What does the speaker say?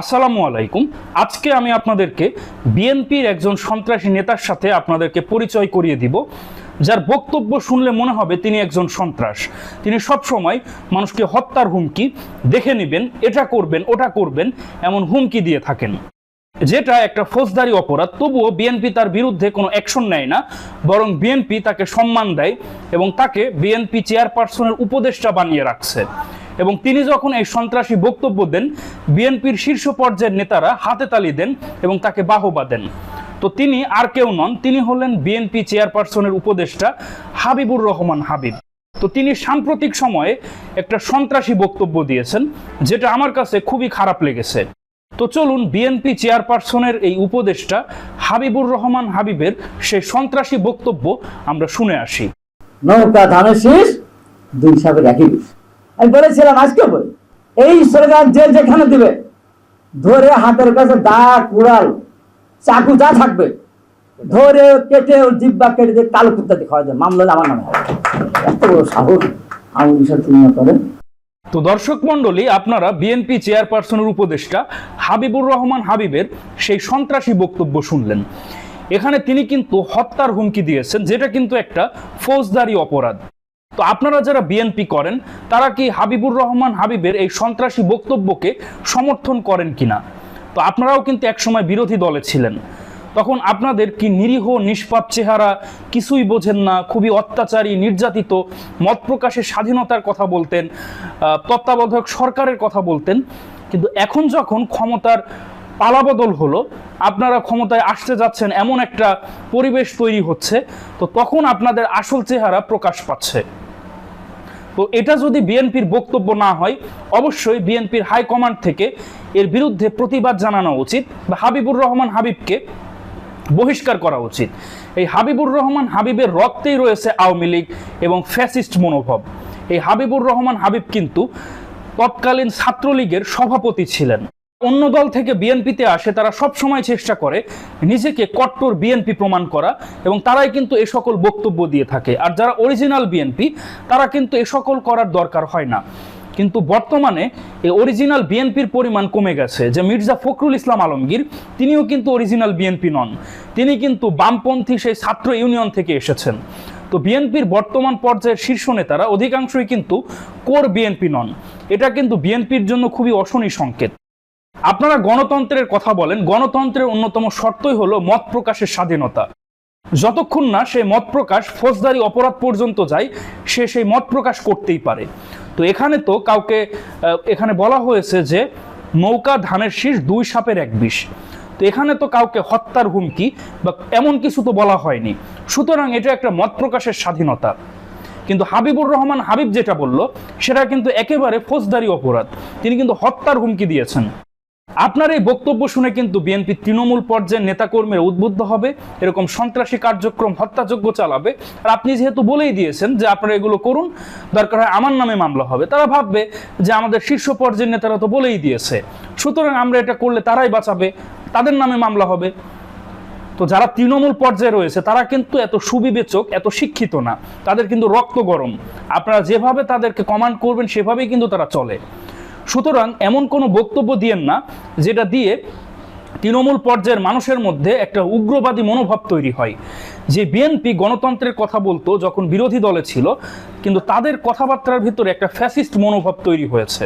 আসসালামু আলাইকুম। আজকে আমি আপনাদেরকে বিএনপির একজন সন্ত্রাসী নেতার সাথে আপনাদেরকে পরিচয় করিয়ে দিব। যার বক্তব্য শুনলে মনে হবে তিনি একজন সন্ত্রাস। তিনি সব সময় মানুষকে হত্যার হুমকি, দেখে নেবেন, এটা করবেন, ওটা করবেন, এমন হুমকি দিয়ে থাকেন। যেটা একটা ফৌজদারি অপরাধ, তবুও বিএনপি তার বিরুদ্ধে কোনো অ্যাকশন নেয় না, বরং বিএনপি তাকে সম্মান দেয় এবং তাকে বিএনপি চেয়ারপারসনের উপদেষ্টা বানিয়ে রাখছে। এবং তিনি যখন এই সন্ত্রাসী বক্তব্য দেন, বিএনপির শীর্ষ পর্যায়ের নেতারা হাতে তালি দেন এবং তাকে বাহবা দেন। তো তিনি আর কেউ নন, তিনি হলেন বিএনপি চেয়ারপারসনের উপদেষ্টা হাবিবুর রহমান হাবিব। তো তিনি সাম্প্রতিক সময়ে একটা সন্ত্রাসী বক্তব্য দিয়েছেন, যেটা আমার কাছে খুবই খারাপ লেগেছে। তো চলুন বিএনপি চেয়ারপারসনের এই উপদেষ্টা হাবিবুর রহমান হাবিবের সেই সন্ত্রাসী বক্তব্য আমরা শুনে আসি। নৌকা ধানের শীষ, দুই সাপের একই আমি বলেছিলাম, আজকে বলি। এই স্লোগান যে যেখানে দিবে, ধরে হাতের কাছে দা, কুড়াল, চাকু যা থাকবে, ধরে কেটে ওর জিব্বা কেটে দিয়ে কালো কুত্তা দিয়ে খাওয়া যায়। মামলা আমার নামে এত বড় সাহস। আমি বিষয় তুলনা করেন তো দর্শক মণ্ডলী, আপনারা বিএনপি চেয়ারপারসনের উপদেষ্টা হাবিবুর রহমান হাবিবের সেই সন্ত্রাসী বক্তব্য শুনলেন। এখানে তিনি কিন্তু হত্যার হুমকি দিয়েছেন, যেটা কিন্তু একটা ফৌজদারি অপরাধ। তো আপনারা যারা বিএনপি করেন, তারা কি হাবিবুর রহমান হাবিবের এই সন্ত্রাসী বক্তব্যকে সমর্থন করেন কিনা? তো আপনারাও কিন্তু একসময় বিরোধী দলে ছিলেন। তখন আপনাদের কি নিরীহ, নিষ্পাপ চেহারা কিছুই বোঝেন না, খুবই অত্যাচারী, নির্যাতিত, মত প্রকাশের স্বাধীনতার কথা বলতেন তত্ত্বাবধায়ক সরকারের কথা বলতেন। কিন্তু এখন যখন ক্ষমতার পালাবদল হলো, আপনারা ক্ষমতায় আসতে যাচ্ছেন, এমন একটা পরিবেশ তৈরি হচ্ছে, তো তখন আপনাদের আসল চেহারা প্রকাশ পাচ্ছে। তো এটা যদি বিএনপির বক্তব্য না হয়, অবশ্যই বিএনপির হাইকমান্ড থেকে এর বিরুদ্ধে প্রতিবাদ জানানো উচিত বা হাবিবুর রহমান হাবিবকে বহিষ্কার করা উচিত। এই হাবিবুর রহমান হাবিবের রক্তেই রয়েছে আওয়ামী লীগ এবং ফ্যাসিস্ট মনোভাব। এই হাবিবুর রহমান হাবিব কিন্তু তৎকালীন ছাত্রলীগের সভাপতি ছিলেন। অন্য দল থেকে বিএনপিতে আসে, তারা সব সময় চেষ্টা করে নিজেকে কট্টর বিএনপি প্রমাণ করা এবং তারাই কিন্তু এ সকল বক্তব্য দিয়ে থাকে। আর যারা অরিজিনাল বিএনপি, তারা কিন্তু এ সকল করার দরকার হয় না। কিন্তু বর্তমানে এই অরিজিনাল বিএনপির পরিমাণ কমে গেছে যে মির্জা ফখরুল ইসলাম আলমগীর, তিনিও কিন্তু অরিজিনাল বিএনপি নন। তিনি কিন্তু বামপন্থী সেই ছাত্র ইউনিয়ন থেকে এসেছেন। তো বিএনপির বর্তমান পর্যায়ের শীর্ষ নেতারা অধিকাংশই কিন্তু কোর বিএনপি নন। এটা কিন্তু বিএনপির জন্য খুবই অশনি সংকেত। আপনারা গণতন্ত্রের কথা বলেন, গণতন্ত্রের অন্যতম শর্তই হলো মত প্রকাশের স্বাধীনতা। যতক্ষণ না সেই মত প্রকাশ ফৌজদারি অপরাধ পর্যন্ত যায়, সে সেই মত প্রকাশ করতেই পারে। তো এখানে তো কাউকে এখানে বলা হয়েছে যে নৌকা ধানের শীষ দুই সাপের এক বিষ। তো এখানে তো কাউকে হত্যার হুমকি বা এমন কিছু তো বলা হয়নি। সুতরাং এটা একটা মত প্রকাশের স্বাধীনতা। কিন্তু হাবিবুর রহমান হাবিব যেটা বলল, সেটা কিন্তু একেবারে ফৌজদারি অপরাধ। তিনি কিন্তু হত্যার হুমকি দিয়েছেন। আপনার এই বক্তব্য শুনে কিন্তু বিএনপি তৃণমূল পর্যায়ের নেতাকর্মীরা উদ্বুদ্ধ হবে, এরকম সন্ত্রাসী কার্যক্রম হত্যাযোগ্য চালাবে। আর আপনি যেহেতু বলেই দিয়েছেন যে আপনারা এগুলো করুন, দরকার হয় আমার নামে মামলা হবে। তারা ভাববে যে আমাদের শীর্ষ পর্যায়ের নেতারা তো বলেই দিয়েছে। সুতরাং আমরা এটা করলে তারাই বাঁচাবে, তাদের নামে মামলা হবে। তো যারা তৃণমূল পর্যায়ে রয়েছে, তারা কিন্তু এত সুবিবেচক, এত শিক্ষিত না। তাদের কিন্তু রক্ত গরম। আপনারা যেভাবে তাদেরকে কমান্ড করবেন, সেভাবেই কিন্তু তারা চলে। সুতরাং এমন কোনো বক্তব্য দিয়েন না, যেটা দিয়ে তৃণমূল পর্যায়ের মানুষের মধ্যে একটা উগ্রবাদী মনোভাব তৈরি হয়। যে বিএনপি গণতন্ত্রের কথা বলতো যখন বিরোধী দলে ছিল, কিন্তু তাদের কথাবার্তার ভিতরে একটা ফ্যাসিস্ট মনোভাব তৈরি হয়েছে।